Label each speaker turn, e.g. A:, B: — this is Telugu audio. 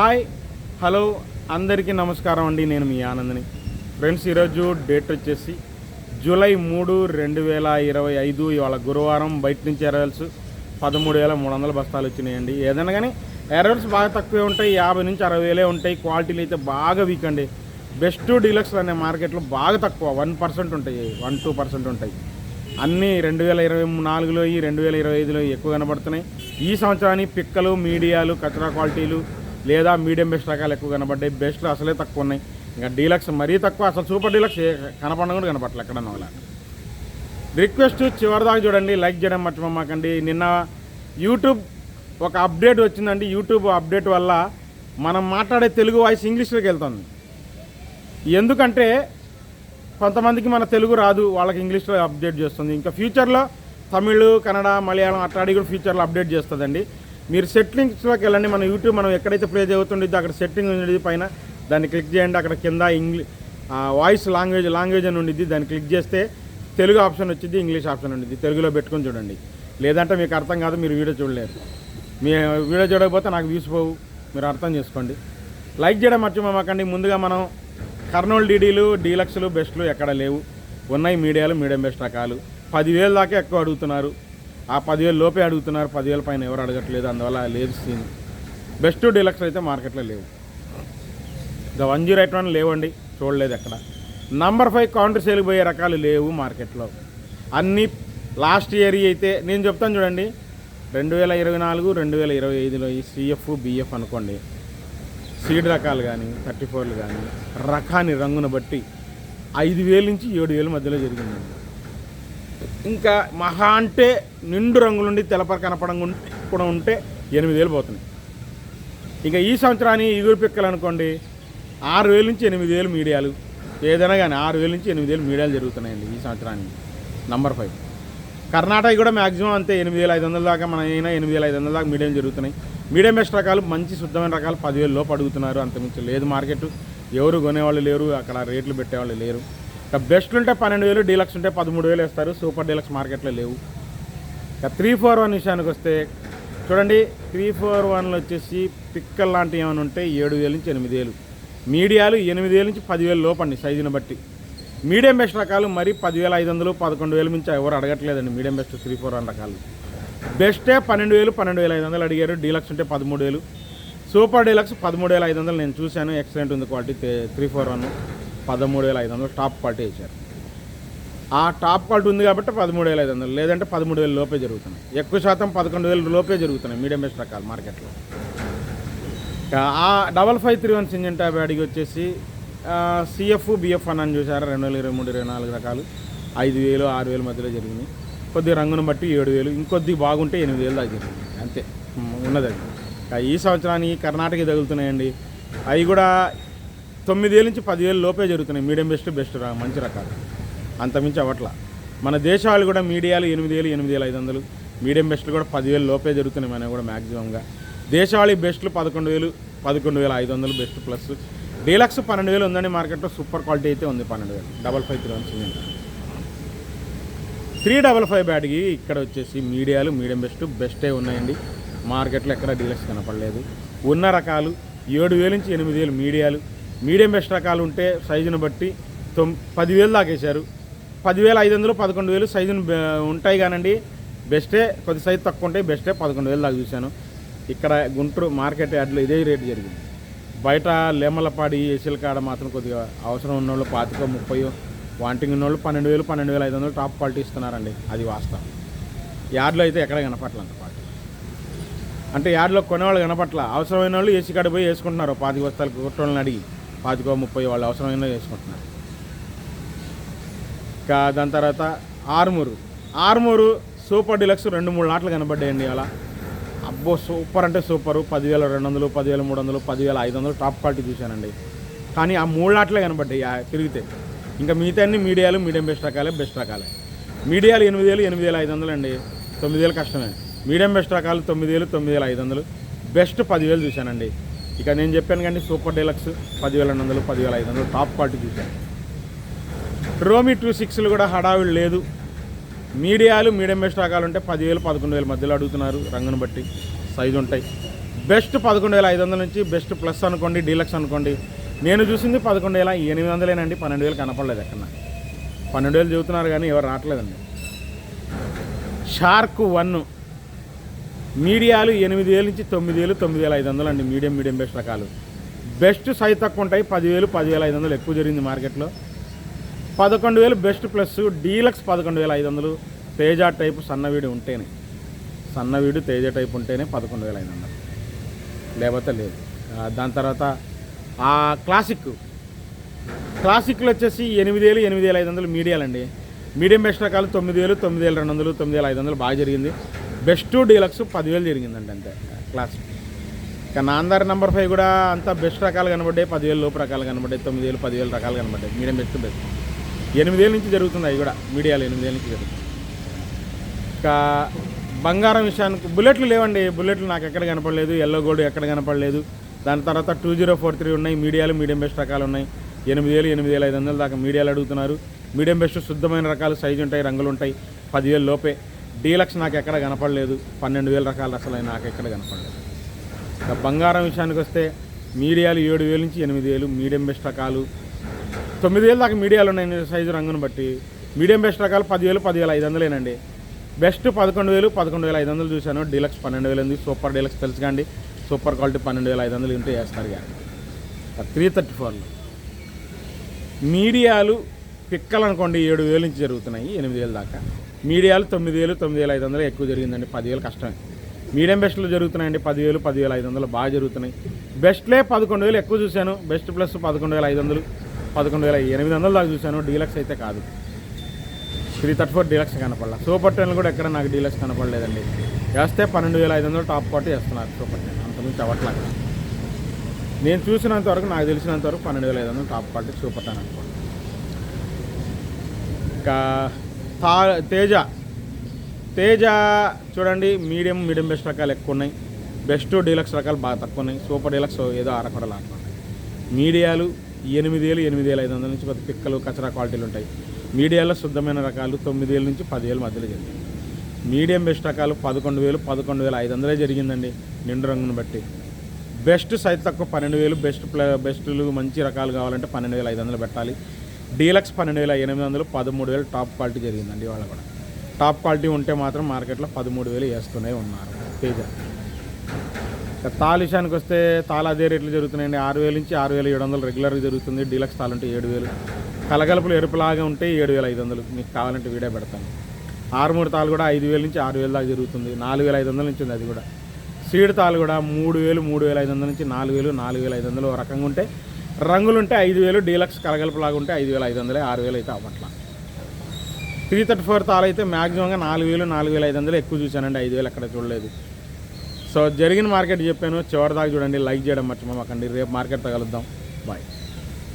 A: హాయ్ హలో అందరికీ నమస్కారం అండి. నేను మీ ఆనందని. ఫ్రెండ్స్ ఈరోజు డేట్ వచ్చేసి జూలై మూడు రెండు వేల ఇరవై ఐదు. ఇవాళ గురువారం బయట నుంచి ఎరవల్స్ పదమూడు వేల మూడు వందల బస్తాలు వచ్చినాయండి. ఏదైనా కానీ ఎరవల్స్ బాగా తక్కువే ఉంటాయి. యాభై నుంచి అరవై వేలే ఉంటాయి. క్వాలిటీలు అయితే బాగా వీక్ అండి. బెస్ట్ డీలక్స్ అనే మార్కెట్లో బాగా తక్కువ. వన్ పర్సెంట్ ఉంటాయి. వన్ టూ పర్సెంట్ ఉంటాయి. అన్నీ రెండు వేల ఇరవై నాలుగులో రెండు వేల ఇరవై ఐదులో ఎక్కువ కనబడుతున్నాయి. ఈ సంవత్సరానికి పిక్కలు మీడియాలు కచరా క్వాలిటీలు లేదా మీడియం బెస్ట్ రకాలు ఎక్కువ కనబడ్డాయి బెస్ట్లు అసలే తక్కువ ఉన్నాయి. ఇంకా డీలక్స్ మరీ తక్కువ అసలు సూపర్ డీలక్స్ కనపడడం కూడా కనపడలే ఎక్కడ రిక్వెస్ట్ చివరిదాకా చూడండి లైక్ చేయడం మర్చిపోమాకండి నిన్న యూట్యూబ్ ఒక అప్డేట్ వచ్చిందండి. యూట్యూబ్ అప్డేట్ వల్ల మనం మాట్లాడే తెలుగు వాయిస్ ఇంగ్లీష్లోకి వెళ్తుంది. ఎందుకంటే కొంతమందికి మన తెలుగు రాదు వాళ్ళకి ఇంగ్లీష్లో అప్డేట్ చేస్తుంది. ఇంకా ఫ్యూచర్లో తమిళ్ కన్నడ మలయాళం అట్లాడి కూడా ఫ్యూచర్లో అప్డేట్ చేస్తుందండి. మీరు సెట్టింగ్స్లోకి వెళ్ళండి. మన యూట్యూబ్ మనం ఎక్కడైతే ప్లే అవుతుండేది అక్కడ సెట్టింగ్ ఉండేది పైన. దాన్ని క్లిక్ చేయండి. అక్కడ కింద ఇంగ్లీ వాయిస్ లాంగ్వేజ్ లాంగ్వేజ్ అని ఉండిద్ది. దాన్ని క్లిక్ చేస్తే తెలుగు ఆప్షన్ వచ్చింది ఇంగ్లీష్ ఆప్షన్ ఉండిద్ది. తెలుగులో పెట్టుకొని చూడండి. లేదంటే మీకు అర్థం కాదు మీరు వీడియో చూడలేరు. మీ వీడియో చూడకపోతే నాకు వ్యూస్ పోవు. మీరు అర్థం చేసుకోండి. లైక్ చేయడం మర్చిపోమాకండి. ముందుగా మనం కర్నూలు డీడీలు డీలక్స్లు బెస్ట్లు ఎక్కడ లేవు. ఉన్నాయి మీడియాలు మీడియం బెస్ట్ రకాలు. పదివేలు దాకా ఎక్కువ అడుగుతున్నారు. ఆ పదివేలు లోపే అడుగుతున్నారు పదివేల పైన ఎవరు అడగట్లేదు అందువల్ల లేదు సీన్ బెస్ట్ డీలక్స్ అయితే మార్కెట్లో లేవు. ఇంకా వన్ జీరో ఎయిట్ వన్ లేవండి చూడలేదు ఎక్కడ. నంబర్ ఫైవ్ కౌంటర్ సేల్కి పోయే రకాలు లేవు మార్కెట్లో. అన్నీ లాస్ట్ ఇయర్ అయితే నేను చెప్తాను చూడండి రెండు వేల ఇరవై నాలుగు రెండు వేల ఇరవై ఐదులో ఈ సిఎఫ్ బిఎఫ్ అనుకోండి సీడ్ రకాలు కానీ థర్టీ ఫోర్లు కానీ రకాన్ని రంగును బట్టి ఐదు వేలు నుంచి ఏడు వేల మధ్యలో జరిగింది. ఇంకా మహా అంటే నిండు రంగులుండి తెలపర కనపడం ఉంటే కూడా ఉంటే ఎనిమిది వేలు పోతున్నాయి. ఇంకా ఈ సంవత్సరాన్ని ఇగురు పిక్కలు అనుకోండి ఆరు వేల నుంచి ఎనిమిది వేలు మీడియాలు. ఏదైనా కానీ ఆరు వేల నుంచి ఎనిమిది వేలు మీడియాలు జరుగుతున్నాయండి ఈ సంవత్సరానికి. నంబర్ ఫైవ్ కర్ణాటక కూడా మ్యాక్సిమం అంతే ఎనిమిది వేల ఐదు వందల దాకా మన అయినా ఎనిమిది వేల ఐదు వందల దాకా మీడియం జరుగుతున్నాయి. మీడియం బెస్ట్ రకాలు మంచి శుద్ధమైన రకాలు పదివేలు లోపు అడుగుతున్నారు అంతమించి లేదు మార్కెట్. ఎవరు కొనేవాళ్ళు లేరు అక్కడ రేట్లు పెట్టేవాళ్ళు లేరు. బెస్ట్ ఉంటే పన్నెండు వేలు డీలక్స్ ఉంటే పదమూడు వేలు వేస్తారు. సూపర్ డీలక్స్ మార్కెట్లో లేవు. ఇక త్రీ ఫోర్ వన్ విషయానికి వస్తే చూడండి త్రీ ఫోర్ వన్లో వచ్చేసి పిక్కల్ లాంటివి ఏమైనా ఉంటే ఏడు వేలు నుంచి ఎనిమిది వేలు. మీడియాలు ఎనిమిది వేలు నుంచి పదివేలు లోపండి సైజుని బట్టి. మీడియం బెస్ట్ రకాలు మరి పదివేల ఐదు వందలు పదకొండు వేలు మించి ఎవరు అడగట్లేదండి medium best three four one రకాలు. బెస్టే పన్నెండు వేలు పన్నెండు వేల ఐదు వందలు అడిగారు డీలక్స్ ఉంటే పదమూడు వేలు. సూపర్ డీలక్స్ పదమూడు వేల ఐదు వందలు నేను చూశాను. ఎక్సలెంట్ ఉంది క్వాలిటీ త్రీ ఫోర్ వన్ పదమూడు వేల ఐదు వందలు టాప్ క్వాలిటీ ఇచ్చారు. ఆ టాప్ క్వాలిటీ ఉంది కాబట్టి పదమూడు వేల ఐదు వందలు లేదంటే పదమూడు వేల లోపే జరుగుతున్నాయి. ఎక్కువ శాతం పదకొండు వేల లోపే జరుగుతున్నాయి మీడియం బెస్ట్ రకాలు మార్కెట్లో. ఆ డబల్ ఫైవ్ త్రీ వన్ సింజన్ ట్యాబ్ అడిగి వచ్చేసి సిఎఫ్ బిఎఫ్ అని చూసారు? రెండు వేల ఇరవై మూడు ఇరవై నాలుగు రకాలు. ఐదు వేలు ఆరు వేల మధ్యలో జరిగింది కొద్ది రంగును బట్టి ఏడు వేలు ఇంకొద్ది బాగుంటే ఎనిమిది వేలు దాకా జరిగింది. అంతే. ఉన్నది అది. ఈ సంవత్సరానికి కర్ణాటక తగులుతున్నాయండి. అవి కూడా తొమ్మిది వేల నుంచి పదివేలు లోపే జరుగుతున్నాయి. మీడియం బెస్ట్ బెస్ట్ రా- మంచి రకాలు. అంతమించి అవట్ల మన దేశాలు కూడా మీడియాలు ఎనిమిది వేలు ఎనిమిది వేల ఐదు వందలు. మీడియం బెస్ట్లు కూడా పదివేలు లోపే జరుగుతున్నాయి మన కూడా మ్యాక్సిమంగా దేశవాళీ బెస్ట్లు పదకొండు వేలు పదకొండు వేల ఐదు వందలు బెస్ట్ ప్లస్. డీలక్స్ పన్నెండు వేలు ఉందండి మార్కెట్లో. సూపర్ క్వాలిటీ అయితే ఉంది పన్నెండు వేలు. డబల్ ఫైవ్ త్రీ వచ్చింది త్రీ డబల్ ఫైవ్ బ్యాట్కి ఇక్కడ వచ్చేసి మీడియాలు మీడియం బెస్ట్ బెస్టే ఉన్నాయండి. మార్కెట్లో ఎక్కడ డీలక్స్ కనపడలేదు. ఉన్న రకాలు ఏడు వేలు నుంచి ఎనిమిది వేలు మీడియాలు. మీడియం బెస్ట్ రకాలు ఉంటే సైజును బట్టి తొమ్ పదివేలు దాకేశారు. పదివేల ఐదు వందలు పదకొండు వేలు సైజును ఉంటాయి కానండి. బెస్టే కొద్ది సైజు తక్కువ ఉంటాయి బెస్టే పదకొండు వేలు దాకా చూశాను. ఇక్కడ గుంటూరు మార్కెట్ యార్డ్లో ఇదే రేటు జరిగింది. బయట లేమలపాడి ఏసీల కాడ మాత్రం కొద్దిగా అవసరం ఉన్నోళ్ళు పాతికో ముప్పై వాంటింగ్ ఉన్నోళ్ళు పన్నెండు వేలు పన్నెండు వేల ఐదు వందలు టాప్ క్వాలిటీ ఇస్తున్నారండి. అది వాస్తవం. యార్డ్లో అయితే ఎక్కడ కనపట్ల అంత అంటే యార్డ్లో కొనేవాళ్ళు కనపట్ల అవసరమైన వాళ్ళు ఏసీ కాడ పోయి వేసుకుంటున్నారు. పాతిక వస్తాలు కుట్రోళ్ళని అడిగి. పాతికో ముప్పై వాళ్ళు అవసరమైన చేసుకుంటున్నారు. ఇంకా దాని తర్వాత ఆర్మూరు. ఆర్మూరు సూపర్ డిలక్స్ రెండు మూడు నాట్లు కనబడ్డాయండి అలా అబ్బో సూపర్ అంటే సూపరు. పదివేల రెండు వందలు పదివేల మూడు వందలు పదివేల ఐదు వందలు టాప్ క్వాలిటీ చూశానండి. కానీ ఆ మూడు నాట్లే కనబడ్డాయి తిరిగితే. ఇంకా మిగతా అన్ని మీడియాలు మీడియం బెస్ట్ రకాలే బెస్ట్ రకాలే. మీడియాలు ఎనిమిది వేలు ఎనిమిది వేల ఐదు వందలు అండి తొమ్మిది వేలు కష్టమే. మీడియం బెస్ట్ రకాలు తొమ్మిది వేలు తొమ్మిది వేల ఐదు వందలు బెస్ట్ పదివేలు చూశానండి. ఇక నేను చెప్పాను కానీ సూపర్ డీలక్స్ పదివేల రెండు వందలు పదివేల ఐదు వందలు టాప్ క్వాలిటీ చూశాను. రోమి టూ సిక్స్లు కూడా హడావిడి లేదు. మీడియాలు మీడియం బెస్ట్ రకాలు ఉంటే పదివేలు పదకొండు వేల మధ్యలో అడుగుతున్నారు రంగును బట్టి. సైజు ఉంటాయి. బెస్ట్ పదకొండు వేల ఐదు వందల నుంచి బెస్ట్ ప్లస్ అనుకోండి డీలక్స్ అనుకోండి. నేను చూసింది పదకొండు వేల ఎనిమిది వందలేనండి పన్నెండు వేలు కనపడలేదు ఎక్కడ పన్నెండు వేలు చెబుతున్నారు కానీ ఎవరు రావట్లేదండి. షార్క్ వన్ మీడియాలు ఎనిమిది వేలు నుంచి తొమ్మిది వేలు తొమ్మిది వేల ఐదు వందలు అండి మీడియం మీడియం బెస్ట్ రకాలు. బెస్ట్ సైజ్ తక్కువ ఉంటాయి పదివేలు పదివేల ఐదు వందలు ఎక్కువ జరిగింది మార్కెట్లో. పదకొండు వేలు బెస్ట్ ప్లస్ డీలక్స్ పదకొండు వేల ఐదు వందలు. తేజ టైపు సన్నవీడి ఉంటేనే సన్నవీడు తేజ టైప్ ఉంటేనే పదకొండు వేల ఐదు వందలు. లేకపోతే లేదు. దాని తర్వాత ఆ క్లాసిక్ క్లాసిక్లు వచ్చేసి ఎనిమిది వేలు ఎనిమిది వేల ఐదు వందలు మీడియాలండి. మీడియం బెస్ట్ రకాలు తొమ్మిది వేలు తొమ్మిది వేల రెండు వందలు తొమ్మిది వేల ఐదు వందలు బాగా జరిగింది. బెస్ట్ డీలక్స్ పదివేలు జరిగిందండి అంతే క్లాస్ కానీ ఆంధ్ర నెంబర్ ఫైవ్ కూడా అంతా బెస్ట్ రకాలు కనబడ్డాయి పదివేలు లోపు రకాలు కనబడ్డాయి తొమ్మిది వేలు పదివేలు రకాలు కనబడ్డాయి. మీడియం బెస్ట్ బెస్ట్ ఎనిమిది వేల నుంచి జరుగుతుంది అవి కూడా మీడియాలు ఎనిమిది వేల నుంచి జరుగుతుంది ఇంకా బంగారం విషయానికి బుల్లెట్లు లేవండి బుల్లెట్లు నాకు ఎక్కడ కనపడలేదు ఎల్లో గోల్డ్ ఎక్కడ కనపడలేదు. దాని తర్వాత టూ జీరో ఫోర్ త్రీ ఉన్నాయి మీడియాలు మీడియం బెస్ట్ రకాలు ఉన్నాయి. ఎనిమిది వేలు ఎనిమిది వేల ఐదు వందల దాకా మీడియాలు అడుగుతున్నారు. మీడియం బెస్ట్ శుద్ధమైన రకాలు సైజు ఉంటాయి రంగులు ఉంటాయి. పదివేలు లోపే. డీలక్స్ నాకు ఎక్కడ కనపడలేదు. పన్నెండు వేల రకాలు అసలు నాకు ఎక్కడ కనపడలేదు. ఇక బంగారం విషయానికి వస్తే మీడియాలు ఏడు వేలు నుంచి ఎనిమిది వేలు మీడియం బెస్ట్ రకాలు. తొమ్మిది వేలు దాకా మీడియాలు ఉన్నాయి సైజు రంగును బట్టి. మీడియం బెస్ట్ రకాలు పదివేలు పదివేల ఐదు వందలేనండి. బెస్ట్ పదకొండు వేలు పదకొండు వేల ఐదు వందలు చూశాను. డీలక్స్ పన్నెండు వేలు ఉంది. సూపర్ డీలక్స్ తెలుసు కండి. సూపర్ క్వాలిటీ పన్నెండు వేల ఐదు వందలు ఉంటే వేస్తారు కానీ త్రీ థర్టీ ఫోర్లో. మీడియాలు పిక్కలు అనుకోండి ఏడు వేలు నుంచి జరుగుతున్నాయి ఎనిమిది వేలు దాకా. మీడియాలు తొమ్మిది వేలు తొమ్మిది వేల ఐదు వందలు ఎక్కువ జరిగిందండి. పదివేలు కష్టమే. మీడియం బెస్ట్లు జరుగుతున్నాయండి. పదివేలు పదివేల ఐదు వందలు బాగా జరుగుతున్నాయి. బెస్ట్లే పదకొండు వేలు ఎక్కువ చూశాను. బెస్ట్ ప్లస్ పదకొండు వేల ఐదు వందలు పదకొండు వేల ఎనిమిది వందలు దాకా చూశాను. డీలక్స్ అయితే కాదు. త్రీ థర్టీ ఫోర్ డీలక్స్ కనపడలా. సూపర్ టెన్ కూడా ఎక్కడ నాకు డీలక్స్ కనపడలేదండి. వేస్తే పన్నెండు వేల ఐదు వందలు టాప్ పాటు వేస్తున్నారు సూపర్ టెన్. అంతకుమించి అవ్వట్లేదు. నేను చూసినంత వరకు నాకు తెలిసినంత వరకు పన్నెండు వేల ఐదు వందలు టాప్ పాటు సూపర్ టెన్ అనుకోండి. ఇంకా తా తేజ. తేజ చూడండి మీడియం మీడియం బెస్ట్ రకాలు ఎక్కువ ఉన్నాయి. బెస్ట్ డీలక్స్ రకాలు బాగా తక్కువ ఉన్నాయి. సూపర్ డీలక్స్ ఏదో అరకొడలు అనుకోండి మీడియాలు ఎనిమిది వేలు ఎనిమిది వేల ఐదు వందల నుంచి కొద్ది పిక్కలు కచరా క్వాలిటీలు ఉంటాయి. మీడియాలో శుద్ధమైన రకాలు తొమ్మిది నుంచి పదివేల మధ్యలో జరిగింది మీడియం బెస్ట్ రకాలు పదకొండు వేలు పదకొండు వేల ఐదు వందలే జరిగిందండి నిండు రంగును బట్టి. బెస్ట్ సైజ్ తక్కువ పన్నెండు వేలు బెస్ట్ ప్లే బెస్ట్లు మంచి రకాలు కావాలంటే పన్నెండు వేల ఐదు వందలు పెట్టాలి. డీలక్స్ పన్నెండు వేల ఎనిమిది వందలు పదమూడు వేలు టాప్ క్వాలిటీ జరిగిందండి వాళ్ళ కూడా. టాప్ క్వాలిటీ ఉంటే మాత్రం మార్కెట్లో పదమూడు వేలు వేస్తూనే ఉన్నారు తేజ. తాల్ విషయానికి వస్తే తాళ అదే రేట్లు జరుగుతున్నాయండి. ఆరు వేల నుంచి ఆరు వేల ఏడు వందలు రెగ్యులర్గా జరుగుతుంది. డీలక్స్ తాలు అంటే ఏడు వేలు. కలగలుపులు ఎరుపులాగా ఉంటే ఏడు వేల ఐదు వందలు. మీకు కావాలంటే వీడియో పెడతాను. ఆరుమూడు తాలు కూడా ఐదు వేల నుంచి ఆరు వేల దాకా జరుగుతుంది. నాలుగు వేల ఐదు వందల నుంచి ఉంది అది కూడా. సీడ్ తాలు కూడా మూడు వేలు మూడు వేల ఐదు వందల నుంచి నాలుగు వేలు నాలుగు వేల ఐదు వందలు ఓ రకంగా ఉంటే రంగులు ఉంటే ఐదు వేలు డీలక్స్ కలగలుపులాగా ఉంటే ఐదు వేల ఐదు వందలు ఆరు వేలు అయితే అవ్వట్లా. త్రీ థర్టీ ఫోర్ తాలు అయితే మ్యాక్సిమంగా నాలుగు వేలు నాలుగు వేల ఐదు వందలు ఎక్కువ చూశానండి. ఐదు వేలు అక్కడ చూడలేదు. సో జరిగిన మార్కెట్ చెప్పాను చివరిదాకా చూడండి లైక్ చేయడం మర్చిపోమాకండి. రేపు మార్కెట్తో కలుద్దాం.